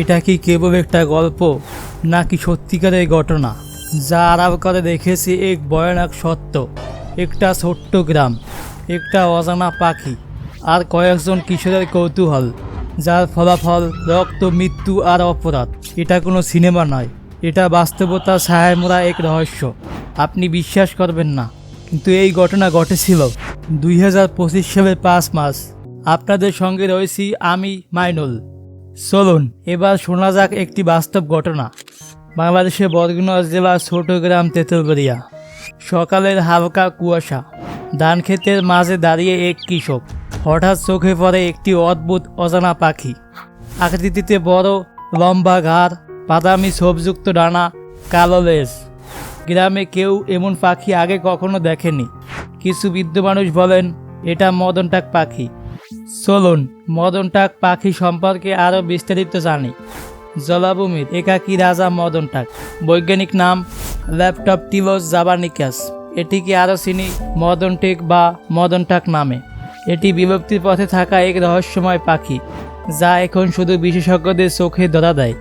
এটা কি কেবল একটা গল্প, নাকি সত্যিকারের ঘটনা? যা আরাম করে দেখেছি এক ভয়ানক সত্য। একটা ছোট্ট গ্রাম, একটা অজানা পাখি, আর কয়েকজন কিশোরের কৌতূহল, যার ফলাফল রক্ত, মৃত্যু আর অপরাধ। এটা কোনো সিনেমা নয়, এটা বাস্তবতা ছায়ায় মোড়া এক রহস্য। আপনি বিশ্বাস করবেন না, কিন্তু এই ঘটনা ঘটেছিল দুই হাজার পঁচিশ সালের পাঁচ মাস আপনাদের সঙ্গে রয়েছি আমি, মাইনুল। চলুন, এবার শোনা যাক একটি বাস্তব ঘটনা। বাংলাদেশের বরগুনা জেলার ছোট গ্রাম তেঁতুলবেড়িয়া। সকালের হালকা কুয়াশা। ধান ক্ষেতের মাঝে দাঁড়িয়ে এক কৃষক। হঠাৎ চোখে পড়ে একটি অদ্ভুত অজানা পাখি। আকৃতিতে বড়, লম্বা ঘাড়, বাদামি ছোপযুক্ত ডানা, কালো লেজ। গ্রামে কেউ এমন পাখি আগে কখনো দেখেনি। কিছু বৃদ্ধ মানুষ বলেন, এটা মদন টাক পাখি। চলুন মদন টাক পাখি সম্পর্কে আরও বিস্তারিত জানি। জলাভূমির একাকী রাজা মদন টাক বৈজ্ঞানিক নাম ল্যাপটপ টিলোস জাবানিকাস। এটিকে আরও চিনি মদন টেক বা মদন টাক নামে। এটি বিলুপ্তির পথে থাকা এক রহস্যময় পাখি, যা এখন শুধু বিশেষজ্ঞদের চোখে ধরা দেয়।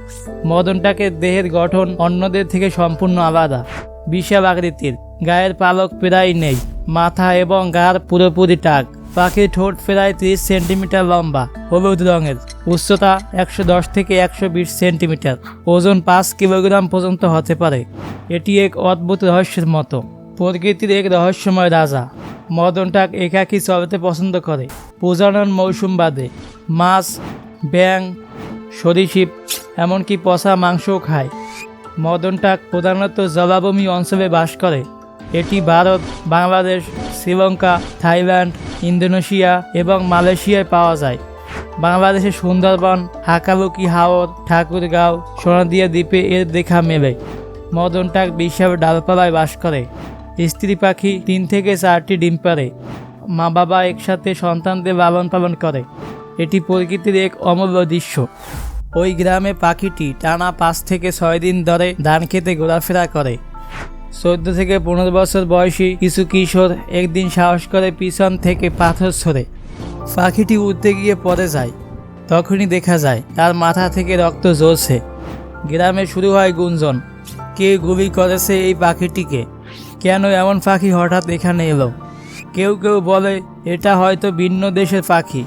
মদনটাকে দেহের গঠন অন্যদের থেকে সম্পূর্ণ আলাদা। বিশাল আকৃতির। গায়ের পালক প্রায় নেই। মাথা এবং গার পুরোপুরি টাক। পাখির ঠোঁট প্রায় তিরিশ সেন্টিমিটার লম্বা, হলুদ রঙের। উচ্চতা একশো দশ থেকে একশো বিশ সেন্টিমিটার। ওজন পাঁচ কিলোগ্রাম পর্যন্ত হতে পারে। এটি এক অদ্ভুত রহস্যের মতো। প্রকৃতির এক রহস্যময় রাজা। মদনটাক একাকী চলতে পছন্দ করে। প্রজনন মৌসুম বাদে মাছ ব্যাং সরীসৃপ এমনকি পচা মাংসও খায়। মদনটাক প্রধানত জলাভূমি অঞ্চলে বাস করে। এটি ভারত, বাংলাদেশ, শ্রীলঙ্কা, থাইল্যান্ড ইন্দোনেশিয়া এবং মালয়েশিয়ায় পাওয়া যায়। বাংলাদেশের সুন্দরবন, হাকালুকি হাওর, ঠাকুরগাঁও, সোনাদিয়া দ্বীপে এর দেখা মেলে। মদনটাক বিশাল ডালপালায় বাস করে। স্ত্রী পাখি তিন থেকে চারটি ডিম পারে মা বাবা একসাথে সন্তানদের লালন পালন করে। এটি প্রকৃতির এক অমূল্য দৃশ্য। ওই গ্রামে পাখিটি টানা পাঁচ থেকে ছয় দিন ধরে ধান খেতে ঘোরাফেরা করে। চোদ্দ থেকে পনেরো বছর বয়সী কিছু কিশোর একদিন সাহস করে পিছন থেকে পাথর ছড়ে। পাখিটি উঠতে গিয়ে পড়ে যায়। তখনই দেখা যায়, তার মাথা থেকে রক্ত জ্বলছে। গ্রামে শুরু হয় গুঞ্জন। কে গুলি করেছে এই পাখিটিকে? কেন এমন পাখি হঠাৎ এখানে এলো? কেউ কেউ বলে, এটা হয়তো ভিন্ন দেশের পাখি।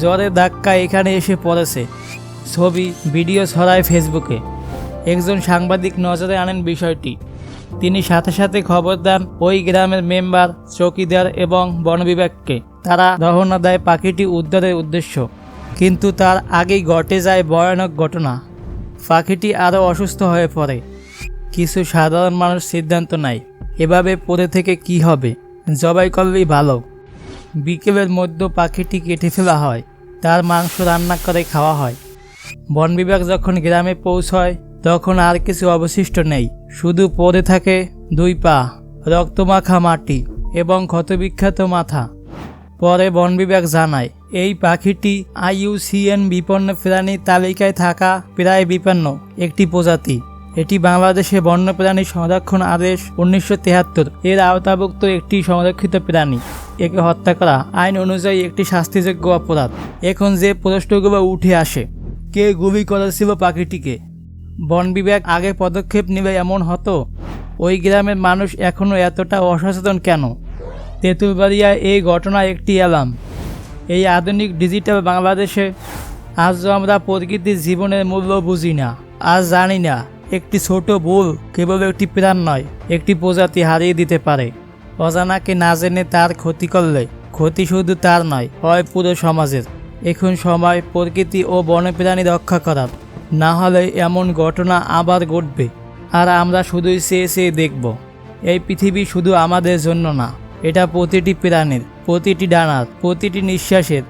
জ্বরে ধাক্কা এখানে এসে পড়েছে। ছবি, ভিডিও ছড়ায় ফেসবুকে। একজন সাংবাদিক নজরে আনেন বিষয়টি। তিনি সাথে সাথে খবর দেন ওই গ্রামের মেম্বার, চৌকিদার এবং বন বিভাগকে। তারা রওনা দেয় পাখিটি উদ্ধারের উদ্দেশ্য। কিন্তু তার আগেই ঘটে যায় ভয়ানক ঘটনা। পাখিটি আরও অসুস্থ হয়ে পড়ে। কিছু সাধারণ মানুষ সিদ্ধান্ত নেয়, এভাবে পড়ে থেকে কি হবে? জবাই করলেই ভালো। বিকেলের মধ্যে পাখিটি কেটে ফেলা হয়, তার মাংস রান্না করে খাওয়া হয়। বন বিভাগ যখন গ্রামে পৌঁছয় তখন আর কিছু অবশিষ্ট নেই। শুধু পড়ে থাকে দুই পা, রক্তমাখা মাটি এবং ক্ষতবিখ্যাত মাথা। পরে বন বিভাগ জানায়, এই পাখিটি আইইউসিএন বিপন্ন প্রাণীর তালিকায় থাকা প্রায় বিপন্ন, একটি প্রজাতি। এটি বাংলাদেশে বন্যপ্রাণী সংরক্ষণ আদেশ উনিশশো তেহাত্তর এর আওতাভুক্ত একটি সংরক্ষিত প্রাণী। একে হত্যা করা আইন অনুযায়ী একটি শাস্তিযোগ্য অপরাধ। এখন যে প্রশ্নগুলো উঠে আসে, কে গুলি করেছিল পাখিটিকে? বন বিভাগ আগে পদক্ষেপ নিলে এমন হতো। ওই গ্রামের মানুষ এখনও এতটা অসচেতন কেন? তেঁতুলবাড়িয়ায় এই ঘটনা একটি অ্যালার্ম। এই আধুনিক ডিজিটাল বাংলাদেশে আজও আমরা প্রকৃতির জীবনের মূল্য বুঝি না আজ জানি না, একটি ছোট ভুল কেবল একটি প্রাণ নয়, একটি প্রজাতি হারিয়ে দিতে পারে। অজানাকে না জেনে তার ক্ষতি করলে, ক্ষতি শুধু তার নয়, হয় পুরো সমাজের। এখন সময় প্রকৃতি ও বন্যপ্রাণী রক্ষা করার। না হলে এমন ঘটনা আবার ঘটবে। আর আমরা শুধুই চেয়ে চেয়ে দেখব। এই পৃথিবী শুধু আমাদের জন্য না, এটা প্রতিটি প্রাণের, প্রতিটি ডানার, প্রতিটি নিঃশ্বাসের।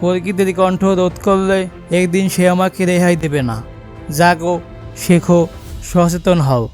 প্রকৃতির কণ্ঠ রোধ করলে একদিন সে আমাকে রেহাই দেবে না। জাগো, শেখো, সচেতন হও।